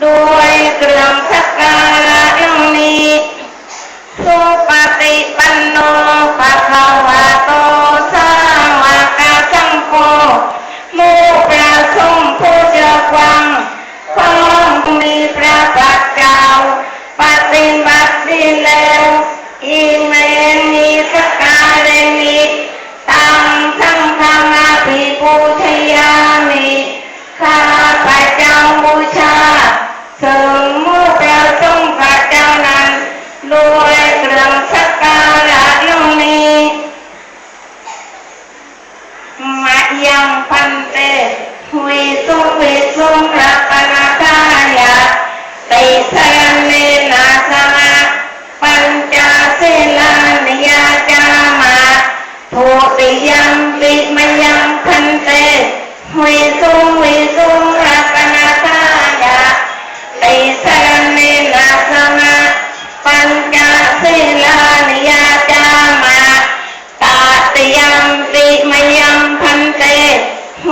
ด้วยเครื่องสักการะนี้สุปฏิปันโนภะคะวะ ยังพันเตวิสุวิสุรักนา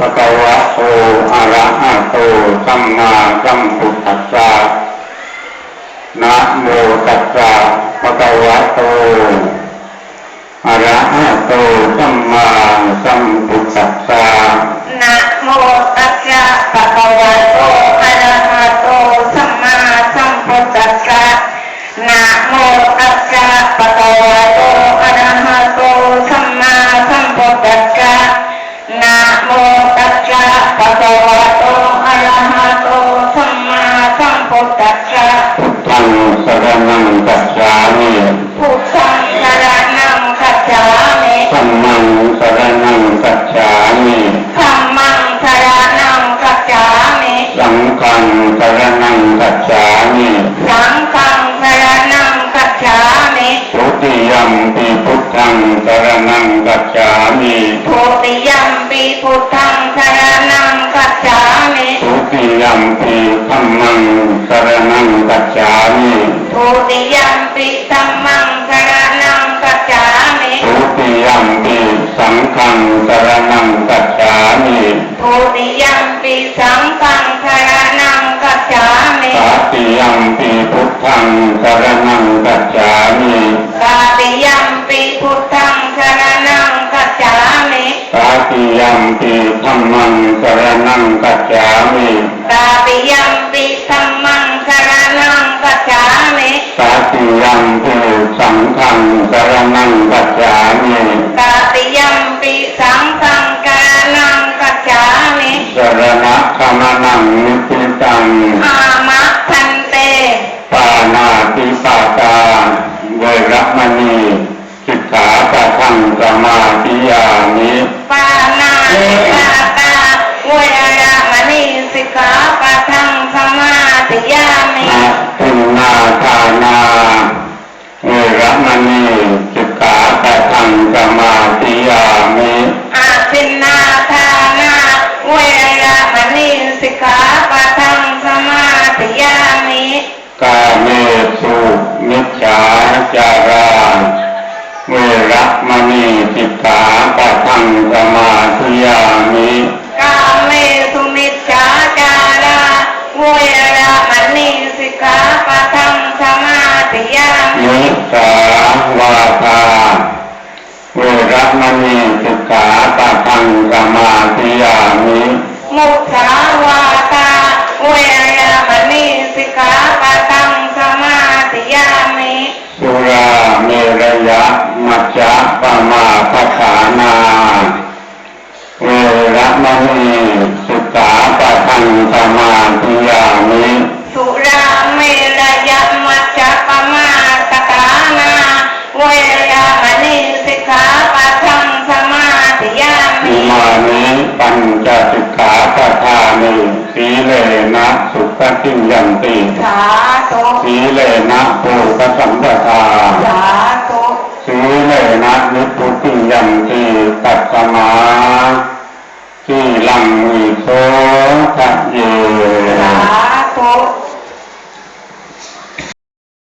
กนาทายะติสรณเนนาสนะปัญจศีลานิยาจามาลูกนะโมตัสสะภะคะวะโตอะระหะโตสัมมาสัมพุทธัสสะนะโมตัสสะภะคะวะโตอะระหะโตสัมมาสัมพุ ตัสสะภะคะวะโตอะระหะโตสัมมาสัมพุทธัสสะพุทธังสรณังกัจฉามิพุทธังสรณังคัจฉามิธัมมังสรณังกัจฉามิธัมมังสรณังคัจฉามิสังฆังสรณัง พุทธังสรณังคัจฉามิ ทุติยัมปิธัมมังสรณังกัจฉามิ ทุติยัมปิธัมมังสรณังคัจฉามิ ทุติยัมปิสังฆังสรณังกัจฉามิ ทุติยัมปิสังฆังสรณังคัจฉามิ ตาติยัมปิพุทธังสรณังกัจฉามิ ตาติยัมปิพุทธังสรณังคัจฉามิ ตาติยัมปิธัมมังสรณังกัจฉามิตาติยัมปิธัมมังสรณังคัจฉามิตาติยัมปิสังฆังสรณังกัจฉามิตาติยัมปิสังฆังสรณังคัจฉามิสรณะขมนังนิพิตัง ณีสิกขาปะทังสมาธิยามิ กาเมสุมิจฉาจาราเวรมณีสิกขาปะทังสมาธิยามิ มิสาวาทาเวรมณีสิกขาปะทังสมาธิยามิ มุสาวาต ต ปะทังสมาธิยามิสุราเมรยมัจจปมาสกานาเวรมณีสิกขาปะทังสมาธิยาอิมิมานิปัญญจสิกขาปทานิสีเลนะสุขติยันติสาธุสีเลนะโภคสัมปทาสาธุสีเลนะนิพพุติยันติตัสมา